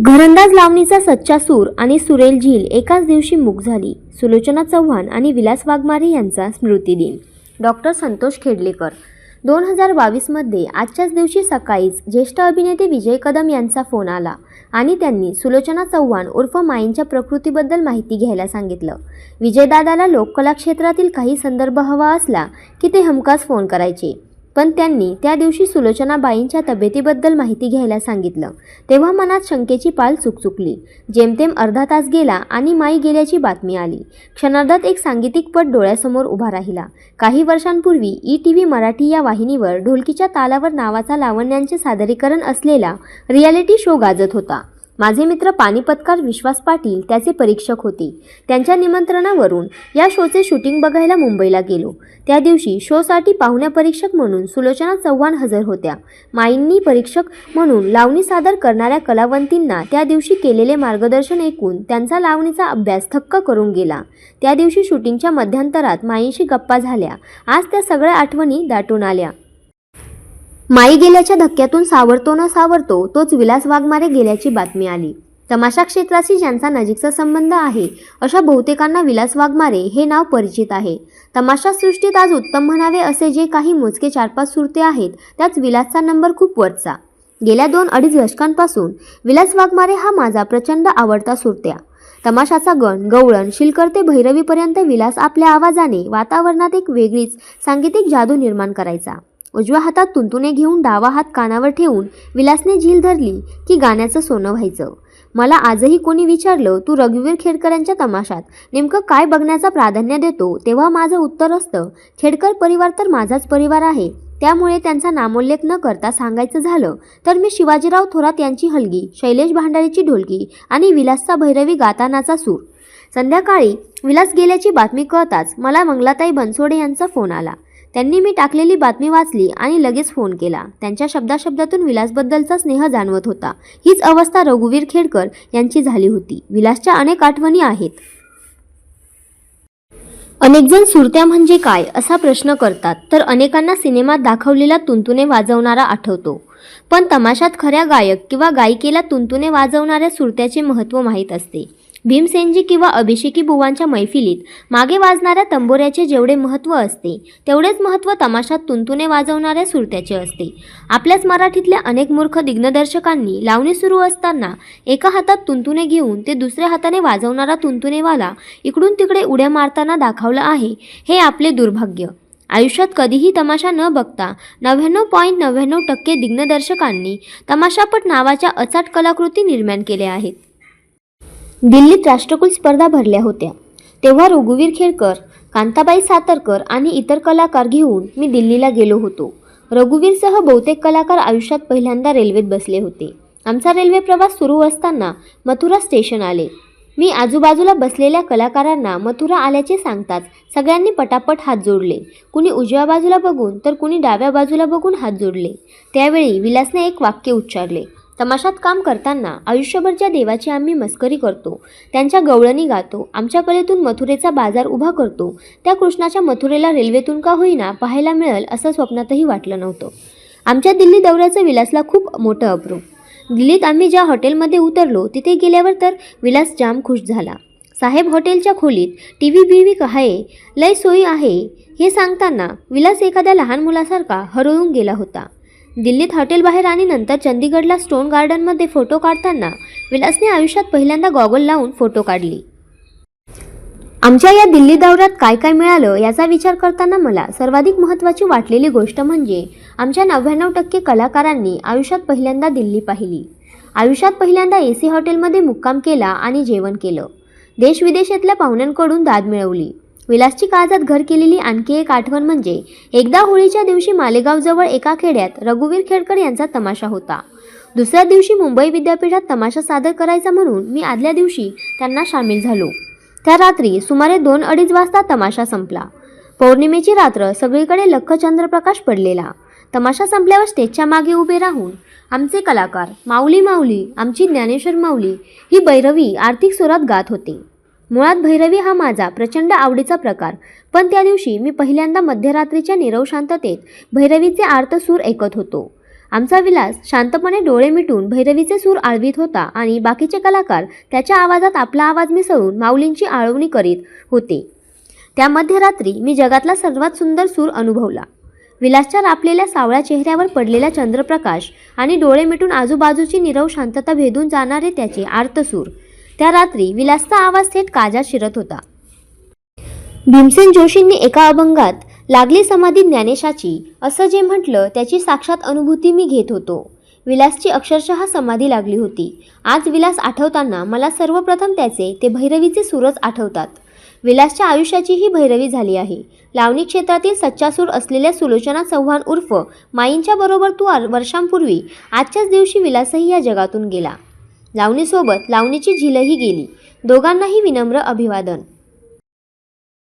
घरंदाज लावणीचा सच्चा सूर आणि सुरेल झील एकाच दिवशी मूक झाली. सुलोचना चव्हाण आणि विलास वाघमारे यांचा स्मृतिदिन डॉक्टर संतोष खेडलेकर. दोन हजार बावीसमध्ये आजच्याच दिवशी सकाळीच ज्येष्ठ अभिनेते विजय कदम यांचा फोन आला आणि त्यांनी सुलोचना चव्हाण उर्फ माईंच्या प्रकृतीबद्दल माहिती घ्यायला सांगितलं. विजयदादाला लोककला क्षेत्रातील काही संदर्भ हवा असला की ते हमखास फोन करायचे. पण त्यांनी त्या दिवशी सुलोचनाबाईंच्या तब्येतीबद्दल माहिती घ्यायला सांगितलं. तेव्हा मनात शंकेची पाल चुकचुकली. जेमतेम अर्धा तास गेला आणि माई गेल्याची बातमी आली. क्षणार्धात एक सांगीतिक पट डोळ्यासमोर उभा राहिला. काही वर्षांपूर्वी ई टी व्ही मराठी या वाहिनीवर ढोलकीच्या तालावर नावाचा लावण्यांचे सादरीकरण असलेला रियालिटी शो गाजत होता. माझे मित्र पानिपतकार विश्वास पाटील त्याचे परीक्षक होते. त्यांच्या निमंत्रणावरून या शोचे शूटिंग बघायला मुंबईला गेलो. त्या दिवशी शोसाठी पाहुण्या परीक्षक म्हणून सुलोचना चव्हाण हजर होत्या. माईंनी परीक्षक म्हणून लावणी सादर करणाऱ्या कलावंतींना त्या दिवशी केलेले मार्गदर्शन ऐकून त्यांचा लावणीचा अभ्यास थक्क करून गेला. त्या दिवशी शूटिंगच्या मध्यंतरात माईंशी गप्पा झाल्या. आज त्या सगळ्या आठवणी दाटून आल्या. माई गेल्याच्या धक्क्यातून सावरतो न सावरतो तोच विलास वाघमारे गेल्याची बातमी आली. तमाशा क्षेत्राशी ज्यांचा नजीकचा संबंध आहे अशा बहुतेकांना विलास वाघमारे हे नाव परिचित आहे. तमाशा सृष्टीत आज उत्तम म्हणावे असे जे काही मोजके चार पाच सुरते आहेत त्यात विलासचा नंबर खूप वरचा. गेल्या दोन अडीच दशकांपासून विलास वाघमारे हा माझा प्रचंड आवडता सुरत्या. तमाशाचा गण गवळण शिलकर ते भैरवीपर्यंत विलास आपल्या आवाजाने वातावरणात एक वेगळीच सांगीतिक जादू निर्माण करायचा. उजव्या हातात तुंतुने घेऊन डावा हात कानावर ठेवून विलासने झील धरली की गाण्याचं सोनं व्हायचं. मला आजही कोणी विचारलं तू रघुवीर खेडकरांच्या तमाशात नेमकं काय बघण्याचा प्राधान्य देतो? तेव्हा माझं उत्तर असतं खेडकर परिवार तर माझाच परिवार आहे. त्यामुळे त्यांचा नामोल्लेख न करता सांगायचं झालं तर मी शिवाजीराव थोरात यांची हलगी शैलेश भांडारीची ढोलकी आणि विलासचा भैरवी गातानाचा सूर. संध्याकाळी विलास गेल्याची बातमी कळताच मला मंगलाताई बनसोडे यांचा फोन आला. त्यांनी मी टाकलेली बातमी वाचली आणि लगेच फोन केला. त्यांच्या शब्दाशब्दातून विलासबद्दलचा स्नेह जाणवत होता. हीच अवस्था रघुवीर खेडकर यांची झाली होती. विलासच्या अनेक आठवणी आहेत. अनेकजण सुरत्या म्हणजे काय? असा प्रश्न करतात. तर अनेकांना सिनेमात दाखवलेला तुंतुने वाजवणारा आठवतो. पण तमाशात खऱ्या गायक किंवा गायिकेला तुंतुने वाजवणाऱ्या सुरत्याचे महत्त्व माहीत असते. भीमसेनजी किंवा अभिषेकी बुवांच्या मैफिलीत मागे वाजणाऱ्या तंबोऱ्याचे जेवढे महत्त्व असते तेवढेच महत्त्व तमाशात तुंतुने वाजवणाऱ्या सुरत्याचे असते. आपल्याच मराठीतल्या अनेक मूर्ख दिग्नदर्शकांनी लावणी सुरू असताना एका हातात तुंतुने घेऊन ते दुसऱ्या हाताने वाजवणारा तुंतुनेवाला इकडून तिकडे उड्या मारताना दाखवलं आहे हे आपले दुर्भाग्य. आयुष्यात कधीही तमाशा न बघता नव्याण्णव पॉईंट नव्याण्णव टक्के दिग्नदर्शकांनी तमाशापट नावाच्या अचाट कलाकृती निर्माण केल्या आहेत. दिल्लीत राष्ट्रकुल स्पर्धा भरल्या होत्या. तेव्हा रघुवीर खेडकर कांताबाई सातरकर आणि इतर कलाकार घेऊन मी दिल्लीला गेलो होतो. रघुवीरसह बहुतेक कलाकार आयुष्यात पहिल्यांदा रेल्वेत बसले होते. आमचा रेल्वे प्रवास सुरू असताना मथुरा स्टेशन आले. मी आजूबाजूला बसलेल्या कलाकारांना मथुरा आल्याचे सांगताच सगळ्यांनी पटापट हात जोडले. कुणी उजव्या बाजूला बघून तर कुणी डाव्या बाजूला बघून हात जोडले. त्यावेळी विलासने एक वाक्य उच्चारले. तमाशात काम करताना आयुष्यभर ज्या देवाची आम्ही मस्करी करतो त्यांच्या गवळणी गातो आमच्या कलेतून मथुरेचा बाजार उभा करतो त्या कृष्णाच्या मथुरेला रेल्वेतून का होईना पाहायला मिळेल असं स्वप्नातही वाटलं नव्हतं. आमच्या दिल्ली दौऱ्याचं विलासला खूप मोठं अप्रूप. दिल्लीत आम्ही ज्या हॉटेलमध्ये उतरलो तिथे गेल्यावर तर विलास जाम खुश झाला. साहेब हॉटेलच्या खोलीत टी व्ही बी व्ही आहे लय सोयी आहे हे सांगताना विलास एखाद्या लहान मुलासारखा हरवून गेला होता. दिल्लीत हॉटेलबाहेर आणि नंतर चंदीगडला स्टोन गार्डनमध्ये फोटो काढताना विलासने आयुष्यात पहिल्यांदा गॉगल लावून फोटो काढली. आमच्या या दिल्ली दौऱ्यात काय काय मिळालं याचा विचार करताना मला सर्वाधिक महत्त्वाची वाटलेली गोष्ट म्हणजे आमच्या नव्याण्णव टक्के कलाकारांनी आयुष्यात पहिल्यांदा दिल्ली पाहिली. आयुष्यात पहिल्यांदा ए सी हॉटेलमध्ये मुक्काम केला आणि जेवण केलं. देशविदेशातल्या पाहुण्यांकडून दाद मिळवली. विलासची काळजात घर केलेली आणखी एक आठवण म्हणजे एकदा होळीच्या दिवशी मालेगावजवळ एका खेड्यात रघुवीर खेडकर यांचा तमाशा होता. दुसऱ्या दिवशी मुंबई विद्यापीठात तमाशा सादर करायचा म्हणून मी आदल्या दिवशी त्यांना सामील झालो. त्या रात्री सुमारे दोन अडीच वाजता तमाशा संपला. पौर्णिमेची रात्र सगळीकडे लख्ख चंद्रप्रकाश पडलेला. तमाशा संपल्यावर स्टेजच्या मागे उभे राहून आमचे कलाकार माऊली माऊली आमची ज्ञानेश्वर माऊली ही बैरवी आर्थिक स्वरात गात होते. मुळात भैरवी हा माझा प्रचंड आवडीचा प्रकार. पण त्या दिवशी मी पहिल्यांदा मध्यरात्रीच्या निरव शांततेत भैरवीचे आर्त सूर ऐकत होतो. आमचा विलास शांतपणे डोळे मिटून भैरवीचे सूर आळवीत होता आणि बाकीचे कलाकार त्याच्या आवाजात आपला आवाज मिसळून माऊलींची आळवणी करीत होते. त्या मध्यरात्री मी जगातला सर्वात सुंदर सूर अनुभवला. विलासच्या रापलेल्या सावळ्या चेहऱ्यावर पडलेला चंद्रप्रकाश आणि डोळे मिटून आजूबाजूची निरव शांतता भेदून जाणारे त्याचे आर्तसूर त्या रात्री विलासचा आवाज थेट काजात शिरत होता. भीमसेन जोशींनी एका अभंगात लागली समाधी ज्ञानेशाची असं जे म्हटलं त्याची साक्षात अनुभूती मी घेत होतो. विलासची अक्षरशः समाधी लागली होती. आज विलास आठवताना मला सर्वप्रथम त्याचे ते भैरवीचे सूरच आठवतात. विलासच्या आयुष्याची ही भैरवी झाली आहे. लावणी क्षेत्रातील सच्चासूर असलेल्या सुलोचना चव्हाण उर्फ माईंच्या बरोबर तू आर- वर्षांपूर्वी आजच्याच दिवशी विलासही या जगातून गेला. लावणीसोबत लावणीची झिलही गेली. दोघांनाही विनम्र अभिवादन.